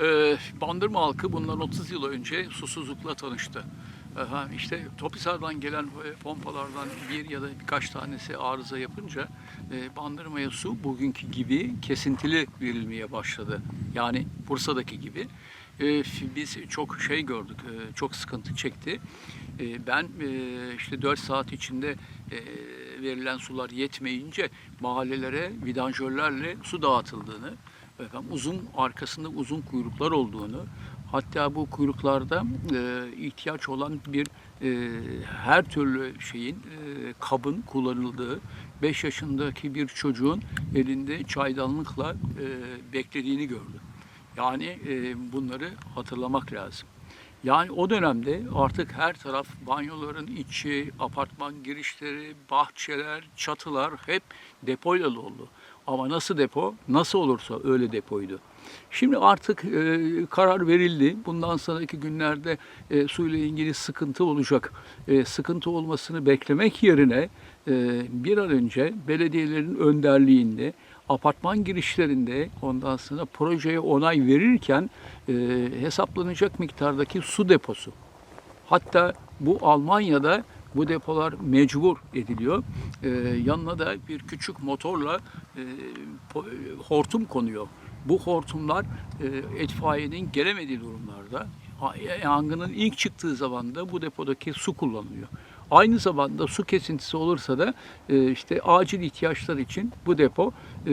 Ee, Bandırma halkı bundan 30 yıl önce susuzlukla tanıştı. Efendim işte Topisar'dan gelen e, pompalardan bir ya da birkaç tanesi arıza yapınca e, Bandırma'ya su bugünkü gibi kesintili verilmeye başladı. Yani Bursa'daki gibi. E, biz çok şey gördük, e, çok sıkıntı çekti. E, ben e, işte 4 saat içinde e, verilen sular yetmeyince mahallelere vidanjörlerle su dağıtıldığını, efendim, uzun arkasında uzun kuyruklar olduğunu, hatta bu kuyruklarda e, ihtiyaç olan bir e, her türlü şeyin e, kabın kullanıldığı 5 yaşındaki bir çocuğun elinde çaydanlıkla e, beklediğini gördüm. Yani e, bunları hatırlamak lazım. Yani o dönemde artık her taraf banyoların içi, apartman girişleri, bahçeler, çatılar hep depoyla doldu. Ama nasıl depo? Nasıl olursa öyle depoydu. Şimdi artık e, karar verildi. Bundan sonraki günlerde e, suyla ilgili sıkıntı olacak. E, sıkıntı olmasını beklemek yerine e, bir an önce belediyelerin önderliğinde apartman girişlerinde ondan sonra projeye onay verirken e, hesaplanacak miktardaki su deposu. Hatta bu Almanya'da bu depolar mecbur ediliyor. E, yanına da bir küçük motorla e, hortum konuyor. Bu hortumlar e, itfaiyenin gelemediği durumlarda yangının ilk çıktığı zaman da bu depodaki su kullanılıyor. Aynı zamanda su kesintisi olursa da e, işte acil ihtiyaçlar için bu depo e,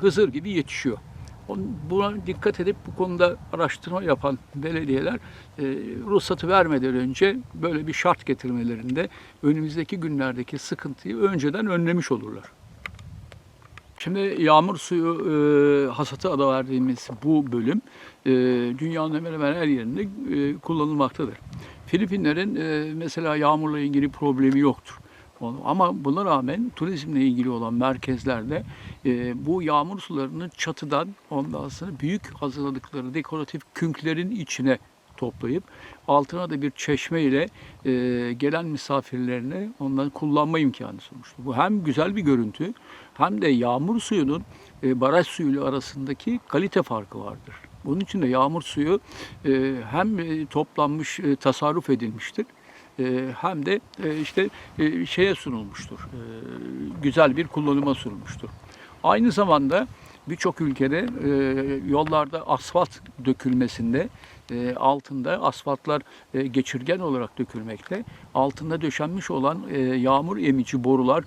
Hızır gibi yetişiyor. Buna dikkat edip bu konuda araştırma yapan belediyeler e, ruhsatı vermeden önce böyle bir şart getirmelerinde önümüzdeki günlerdeki sıkıntıyı önceden önlemiş olurlar. Şimdi yağmur suyu e, hasatı adı verdiğimiz bu bölüm e, dünyanın hemen hemen her yerinde e, kullanılmaktadır. Filipinlerin e, mesela yağmurla ilgili problemi yoktur. Ama buna rağmen turizmle ilgili olan merkezlerde e, bu yağmur sularını çatıdan ondan sonra büyük hazırladıkları dekoratif künklerin içine toplayıp altına da bir çeşme ile e, gelen misafirlerine ondan kullanma imkanı sunmuştu. Bu hem güzel bir görüntü hem de yağmur suyunun e, baraj suyuyla arasındaki kalite farkı vardır. Bunun için de yağmur suyu e, hem e, toplanmış, e, tasarruf edilmiştir e, hem de e, işte şeye sunulmuştur. Güzel bir kullanıma sunulmuştur. Aynı zamanda birçok ülkede yollarda asfalt dökülmesinde e, altında asfaltlar e, geçirgen olarak dökülmekte. Altında döşenmiş olan e, yağmur emici borular,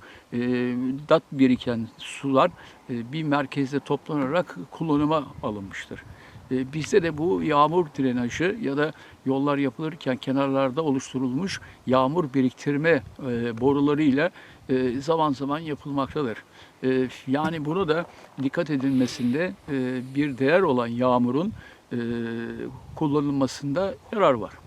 dat biriken sular bir merkezde toplanarak kullanıma alınmıştır. Bizde de bu yağmur drenajı ya da yollar yapılırken kenarlarda oluşturulmuş yağmur biriktirme e, borularıyla zaman zaman yapılmaktadır. Yani bunu da dikkat edilmesinde bir değer olan yağmurun kullanılmasında yarar var.